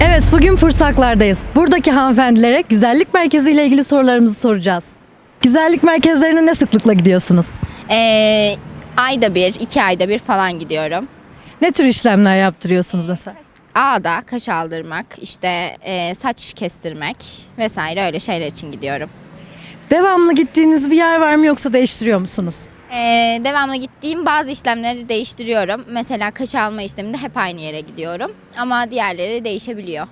Evet bugün Pursaklar'dayız. Buradaki hanımefendilere güzellik merkezi ile ilgili sorularımızı soracağız. Güzellik merkezlerine ne sıklıkla gidiyorsunuz? Ee, ayda bir, iki ayda bir falan gidiyorum. Ne tür işlemler yaptırıyorsunuz mesela? Ağda kaş aldırmak, işte e, saç kestirmek vesaire öyle şeyler için gidiyorum. Devamlı gittiğiniz bir yer var mı yoksa değiştiriyor musunuz? Ee, devamlı gittiğim bazı işlemleri değiştiriyorum. Mesela kaş alma işleminde hep aynı yere gidiyorum. Ama diğerleri değişebiliyor.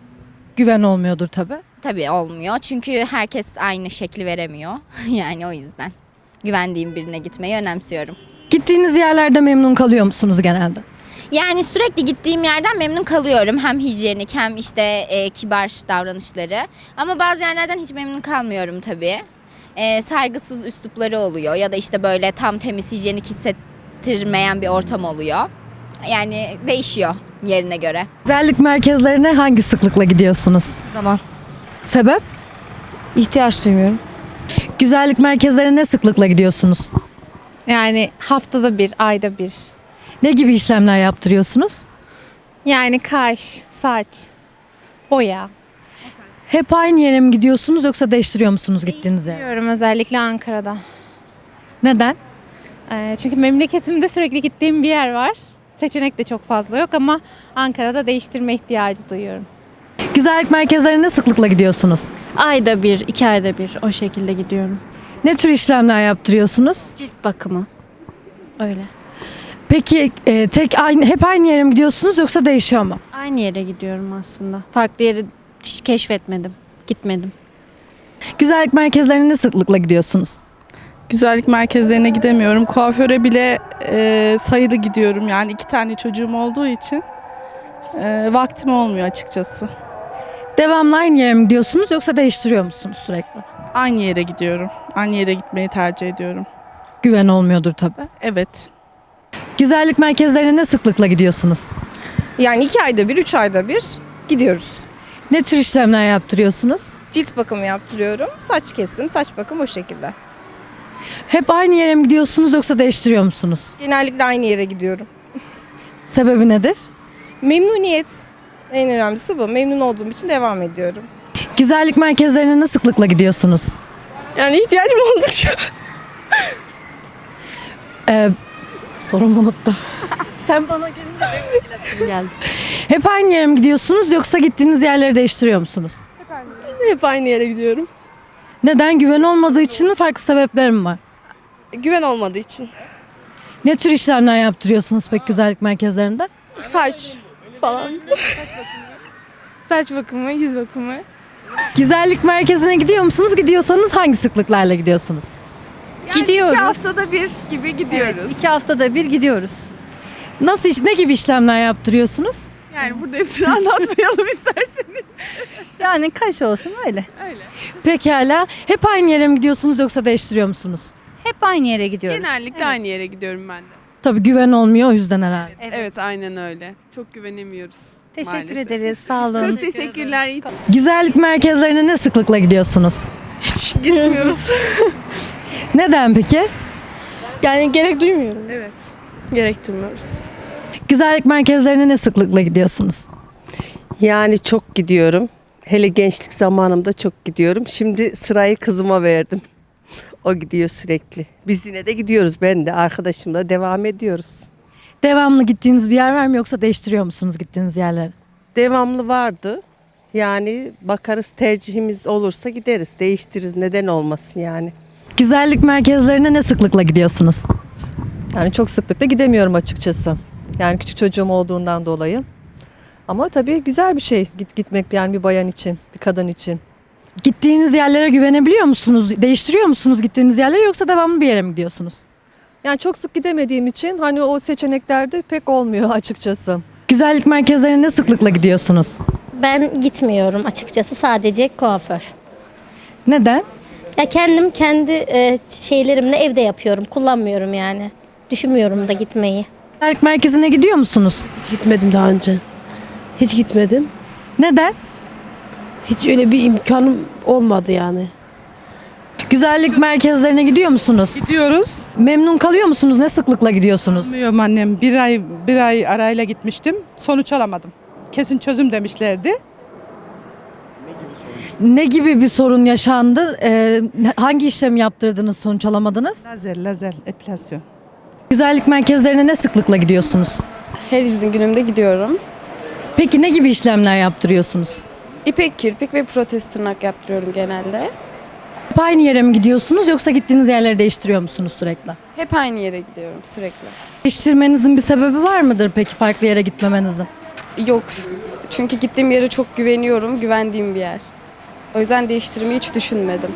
Güven olmuyordur tabi. Tabii olmuyor çünkü herkes aynı şekli veremiyor. yani o yüzden güvendiğim birine gitmeyi önemsiyorum. Gittiğiniz yerlerde memnun kalıyor musunuz genelde? Yani sürekli gittiğim yerden memnun kalıyorum. Hem hijyenik hem işte e, kibar davranışları. Ama bazı yerlerden hiç memnun kalmıyorum tabii. E, saygısız üslupları oluyor ya da işte böyle tam temiz hijyenik hissettirmeyen bir ortam oluyor. Yani değişiyor yerine göre. Güzellik merkezlerine hangi sıklıkla gidiyorsunuz? zaman. Sebep? İhtiyaç duymuyorum. Güzellik merkezlerine ne sıklıkla gidiyorsunuz? Yani haftada bir, ayda bir. Ne gibi işlemler yaptırıyorsunuz? Yani kaş, saç, boya. Hep aynı yere mi gidiyorsunuz yoksa değiştiriyor musunuz gittiğiniz yer? Diyorum özellikle Ankara'da. Neden? Ee, çünkü memleketimde sürekli gittiğim bir yer var. Seçenek de çok fazla yok ama Ankara'da değiştirme ihtiyacı duyuyorum. Güzellik merkezlerine ne sıklıkla gidiyorsunuz? Ayda bir, iki ayda bir o şekilde gidiyorum. Ne tür işlemler yaptırıyorsunuz? Cilt bakımı. Öyle. Peki e, tek aynı hep aynı yere mi gidiyorsunuz yoksa değişiyor mu? Aynı yere gidiyorum aslında. Farklı yeri hiç keşfetmedim. Gitmedim. Güzellik merkezlerine ne sıklıkla gidiyorsunuz? Güzellik merkezlerine gidemiyorum. Kuaföre bile e, sayılı gidiyorum. Yani iki tane çocuğum olduğu için e, vaktim olmuyor açıkçası. Devamlı aynı yere mi gidiyorsunuz yoksa değiştiriyor musunuz sürekli? Aynı yere gidiyorum. Aynı yere gitmeyi tercih ediyorum. Güven olmuyordur tabii. Evet. Güzellik merkezlerine ne sıklıkla gidiyorsunuz? Yani iki ayda bir, üç ayda bir gidiyoruz. Ne tür işlemler yaptırıyorsunuz? Cilt bakımı yaptırıyorum. Saç kesim, saç bakım o şekilde. Hep aynı yere mi gidiyorsunuz yoksa değiştiriyor musunuz? Genellikle aynı yere gidiyorum. Sebebi nedir? Memnuniyet. En önemlisi bu. Memnun olduğum için devam ediyorum. Güzellik merkezlerine ne sıklıkla gidiyorsunuz? Yani ihtiyacım oldukça. Ee, sorumu unuttum. Sen bana gelince geldi. Hep aynı yere mi gidiyorsunuz yoksa gittiğiniz yerleri değiştiriyor musunuz? Hep aynı yere gidiyorum. Neden? Güven olmadığı için mi farklı sebepler mi var? Güven olmadığı için. Ne tür işlemler yaptırıyorsunuz pek güzellik merkezlerinde? Saç falan. Saç bakımı, yüz bakımı. Güzellik merkezine gidiyor musunuz? Gidiyorsanız hangi sıklıklarla gidiyorsunuz? Gidiyoruz. İki haftada bir gibi gidiyoruz. İki haftada bir gidiyoruz. Nasıl iş, ne gibi işlemler yaptırıyorsunuz? Yani burada hepsini anlatmayalım isterseniz. Yani kaş olsun öyle. Pekala. Hep aynı yere mi gidiyorsunuz yoksa değiştiriyor musunuz? Hep aynı yere gidiyoruz. Genellikle aynı yere gidiyorum ben de. Tabii güven olmuyor o yüzden herhalde. Evet. aynen öyle. Çok güvenemiyoruz. Teşekkür maalesef. ederiz. Sağ olun. Çok teşekkürler. Güzellik merkezlerine ne sıklıkla gidiyorsunuz? Gitmiyoruz. Neden peki? Yani gerek duymuyorum. Evet. Gerek duymuyoruz. Güzellik merkezlerine ne sıklıkla gidiyorsunuz? Yani çok gidiyorum. Hele gençlik zamanımda çok gidiyorum. Şimdi sırayı kızıma verdim. O gidiyor sürekli. Biz yine de gidiyoruz. Ben de arkadaşımla devam ediyoruz. Devamlı gittiğiniz bir yer var mı yoksa değiştiriyor musunuz gittiğiniz yerleri? Devamlı vardı. Yani bakarız tercihimiz olursa gideriz. Değiştiririz. Neden olmasın yani. Güzellik merkezlerine ne sıklıkla gidiyorsunuz? Yani çok sıklıkla gidemiyorum açıkçası. Yani küçük çocuğum olduğundan dolayı. Ama tabii güzel bir şey git gitmek yani bir bayan için, bir kadın için. Gittiğiniz yerlere güvenebiliyor musunuz? Değiştiriyor musunuz gittiğiniz yerleri yoksa devamlı bir yere mi gidiyorsunuz? Yani çok sık gidemediğim için hani o seçeneklerde pek olmuyor açıkçası. Güzellik merkezlerine ne sıklıkla gidiyorsunuz? Ben gitmiyorum açıkçası sadece kuaför. Neden? Ya kendim kendi e, şeylerimle evde yapıyorum. Kullanmıyorum yani. Düşünmüyorum da gitmeyi. Güzellik merkezine gidiyor musunuz? Gitmedim daha önce. Hiç gitmedim. Neden? Hiç öyle bir imkanım olmadı yani. Güzellik merkezlerine gidiyor musunuz? Gidiyoruz. Memnun kalıyor musunuz? Ne sıklıkla gidiyorsunuz? Bilmiyorum annem bir ay bir ay arayla gitmiştim. Sonuç alamadım. Kesin çözüm demişlerdi. Ne gibi bir sorun yaşandı? Ee, hangi işlem yaptırdınız sonuç alamadınız? Lazer lazer epilasyon. Güzellik merkezlerine ne sıklıkla gidiyorsunuz? Her izin günümde gidiyorum. Peki ne gibi işlemler yaptırıyorsunuz? İpek kirpik ve protez tırnak yaptırıyorum genelde. Hep aynı yere mi gidiyorsunuz yoksa gittiğiniz yerleri değiştiriyor musunuz sürekli? Hep aynı yere gidiyorum sürekli. Değiştirmenizin bir sebebi var mıdır peki farklı yere gitmemenizin? Yok. Çünkü gittiğim yere çok güveniyorum. Güvendiğim bir yer. O yüzden değiştirmeyi hiç düşünmedim.